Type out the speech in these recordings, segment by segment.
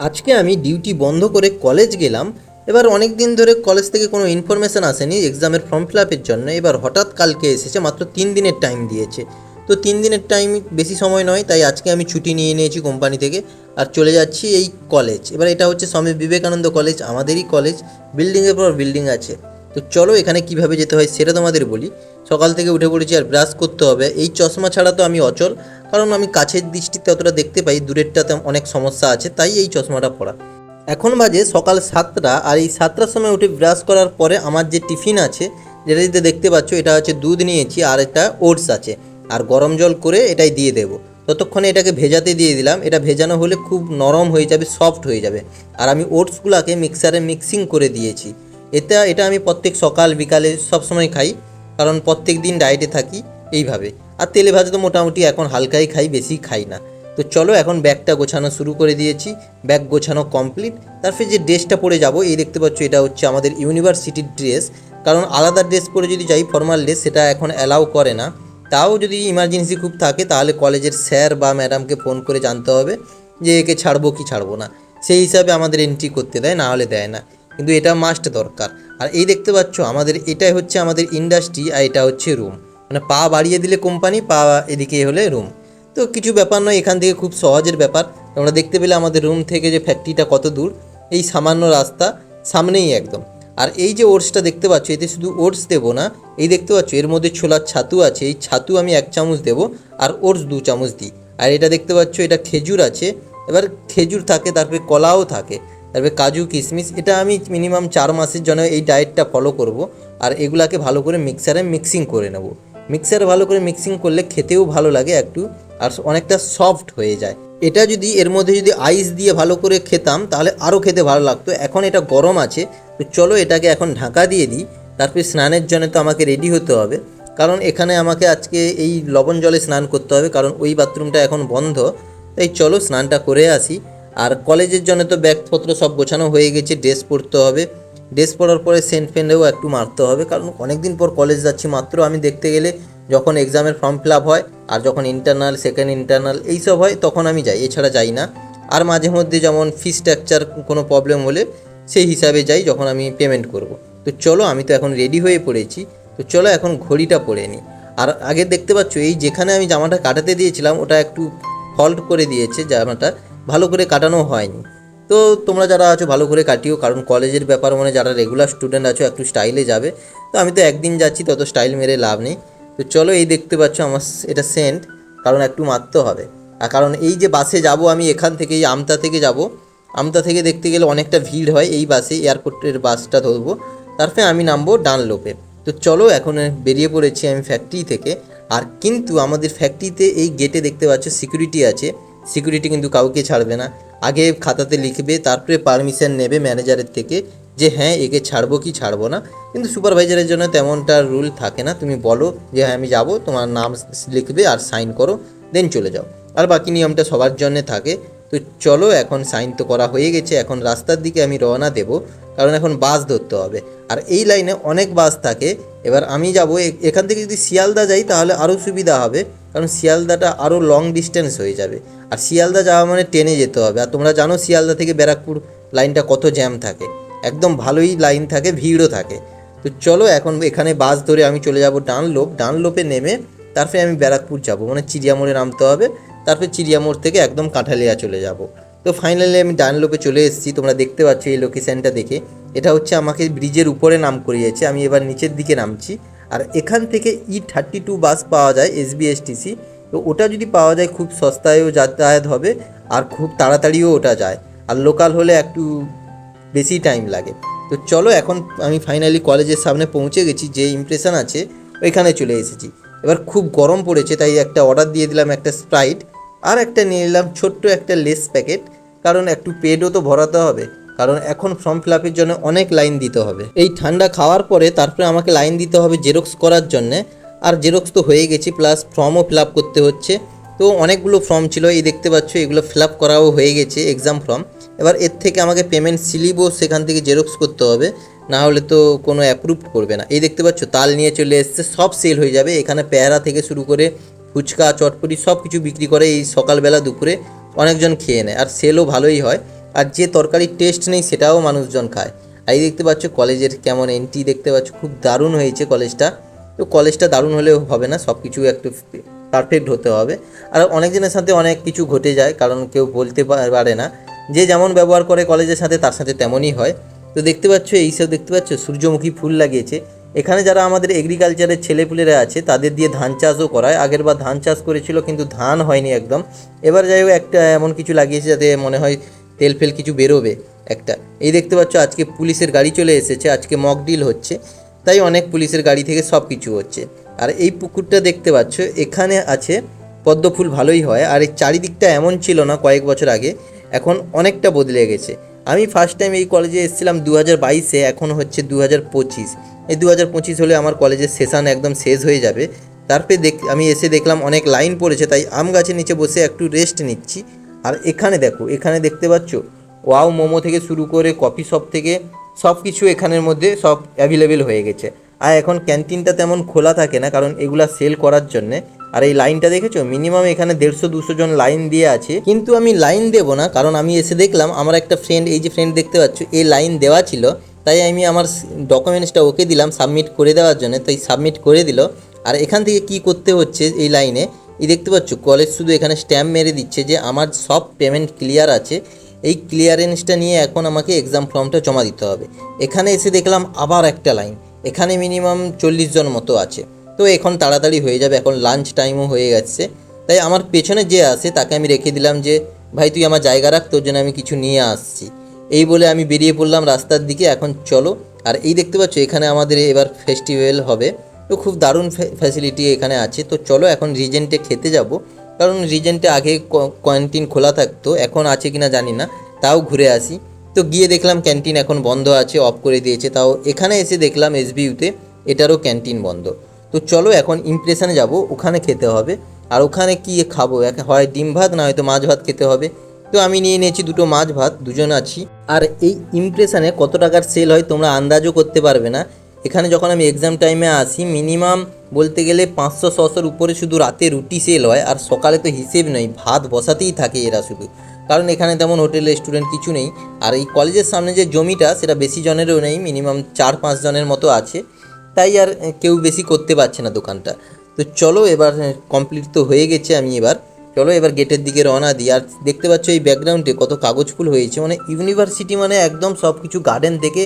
আজকে আমি ডিউটি বন্ধ করে কলেজ গেলাম। এবার অনেক দিন ধরে কলেজ থেকে কোনো ইনফরমেশান আসেনি এক্সামের ফর্ম ফিল আপের জন্য। এবার হঠাৎ কালকে এসেছে, মাত্র তিন দিনের টাইম দিয়েছে। তো তিন দিনের টাইম বেশি সময় নয়, তাই আজকে আমি ছুটি নিয়ে নিয়েছি কোম্পানি থেকে। আর চলে যাচ্ছি এই কলেজ এবার এটা হচ্ছে স্বামী বিবেকানন্দ কলেজ আমাদেরই কলেজ বিল্ডিংয়ের পর বিল্ডিং আছে। তো চলো এখানে কীভাবে যেতে হয় সেটা তোমাদের বলি। সকাল থেকে উঠে পড়েছি আর ব্রাশ করতে হবে। এই চশমা ছাড়া তো আমি অচল। কারণ আমি কাছের দৃষ্টিতে অতটা দেখতে পাই, দূরেরটাতে অনেক সমস্যা আছে, তাই এই চশমাটা পরা। এখন বাজে সকাল সাতটা, আর এই সাতটার সময় উঠে ব্রাশ করার পরে আমার যে টিফিন আছে, যেটা দিতে দেখতে পাচ্ছ, এটা হচ্ছে দুধ নিয়েছি, আর একটা ওটস আছে। আর গরম জল করে এটাই দিয়ে দেবো। ততক্ষণে এটাকে ভেজাতে দিয়ে দিলাম, এটা ভেজানো হলে খুব নরম হয়ে যাবে, সফট হয়ে যাবে। আর আমি ওটসগুলোকে মিক্সারে মিক্সিং করে দিয়েছি। এটা এটা আমি প্রত্যেক সকাল বিকালে সব সময় খাই, কারণ প্রত্যেক দিন ডায়েটে থাকি, এইভাবে। আর তেলে ভাজা তো মোটামুটি এখন হালকাই খাই, বেশি খাই না। তো চলো এখন ব্যাগটা গোছানো শুরু করে দিয়েছি। ব্যাগ গোছানো কমপ্লিট তারপরে যে ড্রেসটা পরে যাব, এই দেখতে পাচ্ছ এটা হচ্ছে আমাদের ইউনিভার্সিটির ড্রেস কারণ আলাদা ড্রেস পরে যদি যাই ফর্মাল ড্রেস সেটা এখন অ্যালাউ করে না। তাও যদি ইমার্জেন্সি খুব থাকে, তাহলে কলেজের স্যার বা ম্যাডামকে ফোন করে জানতে হবে যে একে ছাড়বো কি ছাড়বো না। সেই হিসাবে আমাদের এন্ট্রি করতে দেয়, না হলে দেয় না। কিন্তু এটা মাস্ট দরকার। আর এই দেখতে পাচ্ছ, আমাদের এটাই হচ্ছে আমাদের ইন্ডাস্ট্রি আর এটা হচ্ছে রুম মানে পা বাড়িয়ে দিলে কোম্পানি, পা এদিকে হলে রুম তো কিছু ব্যাপার নয়, এখান থেকে খুব সহজের ব্যাপার। তোমরা দেখতে পেলে আমাদের রুম থেকে যে ফ্যাক্টরিটা কত দূর, এই সামান্য রাস্তা সামনেই একদম। আর এই যে ওটসটা দেখতে পাচ্ছ, এতে শুধু ওটস দেবো না, এই দেখতে পাচ্ছ, এর মধ্যে ছোলার ছাতু আছে, এই ছাতু আমি এক চামচ দেবো, আর ওটস দু চামচ দিই। আর এটা দেখতে পাচ্ছ, এটা খেজুর আছে, এবার খেজুর থাকে, তারপরে কলাও থাকে, তারপরে কাজু, কিশমিশ, এটা আমি মিনিমাম চার মাসের জন্য এই ডায়েটটা ফলো করব, আর এগুলাকে ভালো করে মিক্সারে মিক্সিং করে নেব। মিক্সারে ভালো করে মিক্সিং করলে খেতেও ভালো লাগে একটু, আর অনেকটা সফট হয়ে যায়। এটা যদি, এর মধ্যে যদি আইস দিয়ে ভালো করে খেতাম, তাহলে আরও খেতে ভালো লাগতো। এখন এটা গরম আছে, তো চলো এটাকে এখন ঢাকা দিয়ে দিই, তারপরে স্নানের জন্য তো আমাকে রেডি হতে হবে। কারণ এখানে আমাকে আজকে এই লবণ জলে স্নান করতে হবে, কারণ ওই বাথরুমটা এখন বন্ধ। তাই চলো স্নানটা করে আসি। আর কলেজের জন্য তো ব্যাগপত্র সব গোছানো হয়ে গেছে, ড্রেস পরতে হবে। ড্রেস পরার পরে সেন্ট ফেন্টেও একটু মারতে হবে, কারণ অনেক দিন পর কলেজ যাচ্ছি, মাত্র আমি দেখতে গেলে যখন এক্সামের ফর্ম ফিল আপ হয় আর যখন ইন্টারনাল সেকেন্ড ইন্টারনাল এইসব হয়, তখন আমি যাই, এছাড়া যাই না। আর মাঝে মধ্যে যেমন ফি স্ট্রাকচার কোনো প্রবলেম হলে সেই হিসাবে যাই যখন আমি পেমেন্ট করব। তো চলো, আমি তো এখন রেডি হয়ে পড়েছি, তো চলো এখন ঘড়িটা পরে নিই আর আগে দেখতে পাচ্ছ, এই যেখানে আমি জামাটা কাটাতে দিয়েছিলাম, ওটা একটু ফল্ট করে দিয়েছে, জামাটা ভালো করে কাটানো হয়নি। তো তোমরা যারা আছো, ভালো করে কাটিও। কারণ কলেজের ব্যাপার মানে যারা রেগুলার স্টুডেন্ট আছো, একটু স্টাইলে যাবে। তো আমি তো একদিন যাচ্ছি, তত স্টাইল মেরে লাভ নেই। তো চলো এই দেখতে পাচ্ছ আমার এটা সেন্ট কারণ একটু মারতে হবে। আর কারণ এই যে বাসে যাব আমি, এখান থেকে, এই আমতা থেকে যাব। আমতা থেকে দেখতে গেলে অনেকটা ভিড় হয় এই বাসে এয়ারপোর্টের বাসটা ধরবো। তারপরে আমি নামবো ডানলোপে। তো চলো এখন বেরিয়ে পড়েছি আমি ফ্যাক্টরি থেকে। আর কিন্তু আমাদের ফ্যাক্টরিতে এই গেটে দেখতে পাচ্ছ সিকিউরিটি আছে। সিকিউরিটি কিন্তু কাউকে ছাড়বে না। আগে খাতাতে লিখবে, তারপরে পারমিশন নেবে ম্যানেজারের থেকে যে হ্যাঁ একে ছাড়বো কি ছাড়বো না? কিন্তু সুপারভাইজারের জন্য তেমনটা রুল থাকে না। তুমি বলো যে হ্যাঁ আমি যাব, তোমার নাম লিখবে আর সাইন করো দেন চলে যাও। আর বাকি নিয়মটা সবার জন্যে থাকে। তো চলো, এখন সাইন তো করা হয়ে গেছে, এখন রাস্তার দিকে আমি রওনা দেব, কারণ এখন বাস ধরতে হবে। আর এই লাইনে অনেক বাস থাকে এবার আমি যাব এখান থেকে যদি শিয়ালদা যাই তাহলে আরও সুবিধা হবে, কারণ শিয়ালদাটা আরও লং ডিস্টেন্স হয়ে যাবে। আর শিয়ালদা যাওয়া মানে ট্রেনে যেতে হবে। আর তোমরা জানো শিয়ালদা থেকে ব্যারাকপুর লাইনটা কত জ্যাম থাকে। একদম ভালোই লাইন থাকে, ভিড়ও থাকে। তো চলো এখন এখানে বাস ধরে আমি চলে যাব ডানলোপ। ডানলোপে নেমে তারপরে আমি ব্যারাকপুর যাব। মানে চিড়িয়ামোড়ে নামতে হবে। তারপরে চিড়িয়ামোড় থেকে একদম কাঁঠালিয়া চলে যাব। তো ফাইনালি আমি ডানলোপে চলে এসেছি, তোমরা দেখতে পাচ্ছ এই লোকেশানটা দেখে। এটা হচ্ছে আমাকে ব্রিজের উপরে নাম করিয়েছে, আমি এবার নিচের দিকে নামছি। আর এখান থেকে ই থার্টি টু বাস পাওয়া যায় এস বিএসটিসি তো ওটা যদি পাওয়া যায় খুব সস্তায়ও যাতায়াত হবে, আর খুব তাড়াতাড়িও ওটা যায়। আর লোকাল হলে একটু বেশি টাইম লাগে। তো চলো এখন আমি ফাইনালি কলেজের সামনে পৌঁছে গেছি, যে ইমপ্রেশন আছে, ওইখানে চলে এসেছি। এবার খুব গরম পড়েছে, তাই একটা অর্ডার দিয়ে দিলাম একটা স্প্রাইট আর একটা নিয়ে নিলাম ছোট্ট একটা লেস প্যাকেট কারণ একটু পেটও তো ভরাতে হবে। কারণ এখন ফর্ম ফিল আপের জন্য অনেক লাইন দিতে হবে। এই ঠান্ডা খাওয়ার পরে তারপরে আমাকে লাইন দিতে হবে জেরক্স করার জন্যে। আর জেরক্স তো হয়ে গেছি প্লাস ফর্মও ফিল আপ করতে হচ্ছে। তো অনেকগুলো ফর্ম ছিল, এই দেখতে পাচ্ছ, এগুলো ফিল আপ করাও হয়ে গেছে এক্সাম ফর্ম এবার এর থেকে আমাকে পেমেন্ট স্লিপও সেখান থেকে জেরক্স করতে হবে। না হলে তো কোনো অ্যাপ্রুভ করবে না। এই দেখতে পাচ্ছ, তাল নিয়ে চলে এসছে, সব সেল হয়ে যাবে। এখানে প্যারা থেকে শুরু করে ফুচকা, চটপটি সব কিছু বিক্রি করে এই সকালবেলা দুপুরে। অনেকজন খেয়ে নেয়। আর সেলও ভালোই হয়। আর যে তরকারির টেস্ট নেই, সেটাও মানুষজন খায়। আর এই দেখতে পাচ্ছ কলেজের কেমন এন্ট্রি দেখতে পাচ্ছ। খুব দারুণ হয়েছে কলেজটা। তো কলেজটা দারুণ হলেও হবে না সব কিছু একটু পারফেক্ট হতে হবে। আর অনেকজনের সাথে অনেক কিছু ঘটে যায়, কারণ কেউ বলতে পারে না। যে যেমন ব্যবহার করে কলেজের সাথে, তার সাথে তেমনই হয়। তো দেখতে পাচ্ছ এইসব দেখতে পাচ্ছ? সূর্যমুখী ফুল লাগিয়েছে। এখানে যারা আমাদের এগ্রিকালচারের ছেলেপুলেরা আছে, তাদের দিয়ে ধান চাষও করায়। আগের বার ধান চাষ করেছিল, কিন্তু ধান হয়নি একদম। এবার যাই হোক, একটা এমন কিছু লাগিয়েছে যাতে মনে হয় তেল ফেল কিছু বেরোবে একটা। এই দেখতে পাচ্ছ, আজকে পুলিশের গাড়ি চলে এসেছে, আজকে মক ডিল হচ্ছে। তাই অনেক পুলিশের গাড়ি থেকে সব কিছু হচ্ছে। আর এই পুকুরটা দেখতে পাচ্ছ, এখানে আছে, পদ্ম ফুল ভালোই হয়। আর এই চারিদিকটা এমন ছিল না কয়েক বছর আগে, এখন অনেকটা বদলে গেছে। আমি ফার্স্ট টাইম এই কলেজে এসেছিলাম দু হাজার বাইশে, এখন হচ্ছে দু হাজার পঁচিশ। এই দু হাজার পঁচিশ হলে আমার কলেজের সেশন একদম শেষ হয়ে যাবে। তারপরে দেখ, আমি এসে দেখলাম অনেক লাইন পড়েছে, তাই আম গাছের নিচে বসে একটু রেস্ট নিচ্ছি। আর এখানে দেখো, এখানে দেখতে পাচ্ছ? ওয়াও মোমো থেকে শুরু করে কফি শপ থেকে সব কিছু এখানের মধ্যে সব অ্যাভেলেবেল হয়ে গেছে। আর এখন ক্যান্টিনটা তেমন খোলা থাকে না, কারণ এগুলা সেল করার জন্যে। আর এই লাইনটা দেখেছ? মিনিমাম এখানে দেড়শো, দুশো জন লাইন দিয়ে আছে। কিন্তু আমি লাইন দেবো না, কারণ আমি এসে দেখলাম আমার একটা ফ্রেন্ড এই যে ফ্রেন্ড দেখতে পাচ্ছ এই লাইন দেওয়া ছিল। তাই আমি আমার ডকুমেন্টসটা ওকে দিলাম সাবমিট করে দেওয়ার জন্য। তাই সাবমিট করে দিল। আর এখান থেকে কি করতে হচ্ছে এই লাইনে? এই দেখতে পাচ্ছ কলেজ শুধু এখানে স্ট্যাম্প মেরে দিচ্ছে যে আমার সব পেমেন্ট ক্লিয়ার আছে। এই ক্লিয়ারেন্সটা নিয়ে এখন আমাকে এক্সাম ফর্মটা জমা দিতে হবে। এখানে এসে দেখলাম আবার একটা লাইন। এখানে মিনিমাম চল্লিশ জন মতো আছে। তো এখন তাড়াতাড়ি হয়ে যাবে, এখন লাঞ্চ টাইমও হয়ে গেছে। তাই আমার পেছনে যে আছে, তাকে আমি রেখে দিলাম যে, ভাই, তুই আমার জায়গা রাখ, তোর জন্য আমি কিছু নিয়ে আসছি। এই বলে আমি বেরিয়ে পড়লাম রাস্তার দিকে, এখন চলো। আর এই দেখতে পাচ্ছ, এখানে আমাদের এবার ফেস্টিভ্যাল হবে। তো খুব দারুণ ফ্যাসিলিটি এখানে আছে। তো চলো এখন রিজেন্টে খেতে যাব। কারণ রিজেন্টে আগে ক্যান্টিন খোলা থাকতো, এখন আছে কিনা জানি না। তাও ঘুরে আসি। তো গিয়ে দেখলাম ক্যান্টিন এখন বন্ধ আছে অফ করে দিয়েছে। তাও এখানে এসে দেখলাম এসবিইউতে এটারও ক্যান্টিন বন্ধ। তো চলো এখন ইমপ্রেশনে যাব, ওখানে খেতে হবে। আর ওখানে কি খাব? হয় ডিম ভাত, না হয়তো মাছ ভাত খেতে হবে। তো আমি নিয়ে নিয়েছি দুটো মাছ ভাত, দুজন আছি। আর এই ইমপ্রেশনে কত টাকার সেল হয় তোমরা আন্দাজও করতে পারবে না। এখানে যখন আমি এক্সাম টাইমে আসি মিনিমাম বলতে গেলে পাঁচশো, ছশোর উপরে শুধু রাতে রুটি সেল হয়। আর সকালে তো হিসেব নয় ভাত বসাতেই থাকে এরা শুধু। কারণ এখানে তেমন হোটেল রেস্টুরেন্ট কিছু নেই। আর এই কলেজের সামনে যে জমিটা, সেটা বেশি জনেরও নেই, মিনিমাম চার পাঁচ জনের মতো আছে। তাই আর কেউ বেশি করতে পারছে না দোকানটা। তো চলো এবার কমপ্লিট তো হয়ে গেছে আমি এবার। চলো এবার গেটের দিকে রওনা দিই। আর দেখতে পাচ্ছ এই ব্যাকগ্রাউন্ডে কত কাগজ ফুল হয়েছে। মানে ইউনিভার্সিটি মানে একদম সব কিছু গার্ডেন থেকে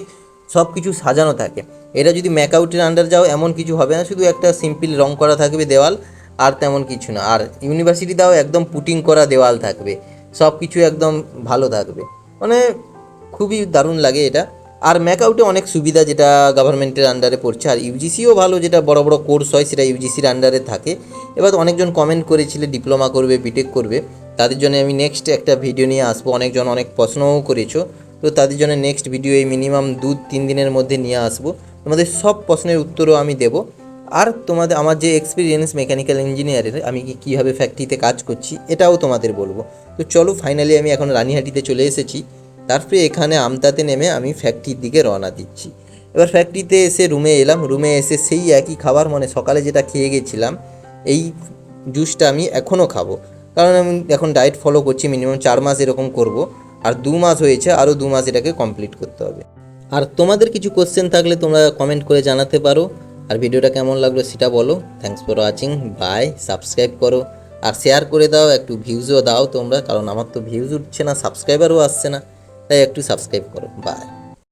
সব কিছু সাজানো থাকে। এটা যদি ম্যাকআউটের আন্ডার যাও, এমন কিছু হবে না। শুধু একটা সিম্পল রং করা থাকবে দেওয়াল, আর তেমন কিছু না। আর ইউনিভার্সিটি দাও একদম পুটিং করা দেওয়াল থাকবে। সব কিছু একদম ভালো থাকবে। মানে খুবই দারুণ লাগে এটা। আর ম্যাকআউটে অনেক সুবিধা যেটা গভর্নমেন্টের আন্ডারে পড়ছে। আর ইউজিসিও ভালো যেটা বড় বড় কোর্স হয় সেটা ইউজিসির আন্ডারে থাকে। এবার অনেকজন কমেন্ট করেছিলে ডিপ্লোমা করবে বিটেক করবে। তাদের জন্য আমি নেক্সট একটা ভিডিও নিয়ে আসব। অনেকজন অনেক প্রশ্নও করেছ। তো তাদের জন্য নেক্সট ভিডিও এই মিনিমাম দু তিন দিনের মধ্যে নিয়ে আসব। তোমাদের সব প্রশ্নের উত্তরও আমি দেবো। আর তোমাদের, আমার যে এক্সপিরিয়েন্স মেকানিক্যাল ইঞ্জিনিয়ারের আমি কি কীভাবে ফ্যাক্টরিতে কাজ করছি, এটাও তোমাদের বলব। তো চলো ফাইনালি আমি এখন রানীহাটিতে চলে এসেছি। তারপরে এখানে আমতাতে নেমে আমি ফ্যাক্টরির দিকে রওনা দিচ্ছি। এবার ফ্যাক্টরিতে এসে রুমে এলাম রুমে এসে সেই একই খাবার মানে সকালে যেটা খেয়ে গেছিলাম, এই জুসটা আমি এখনও খাব। কারণ আমি এখন ডায়েট ফলো করছি মিনিমাম চার মাস এরকম করব। আর দু মাস হয়েছে, আরও দু মাস এটাকে কমপ্লিট করতে হবে। আর তোমাদের কিছু কোশ্চেন থাকলে তোমরা কমেন্ট করে জানাতে পারো। আর ভিডিওটা কেমন লাগল সেটা বলো। Thanks for watching bye subscribe করো। আর শেয়ার করে দাও, একটু ভিউজও দাও তোমরা, কারণ আমার তো ভিউজ উঠছে না সাবস্ক্রাইবারও আসছে না, তাই একটু সাবস্ক্রাইব করো বাই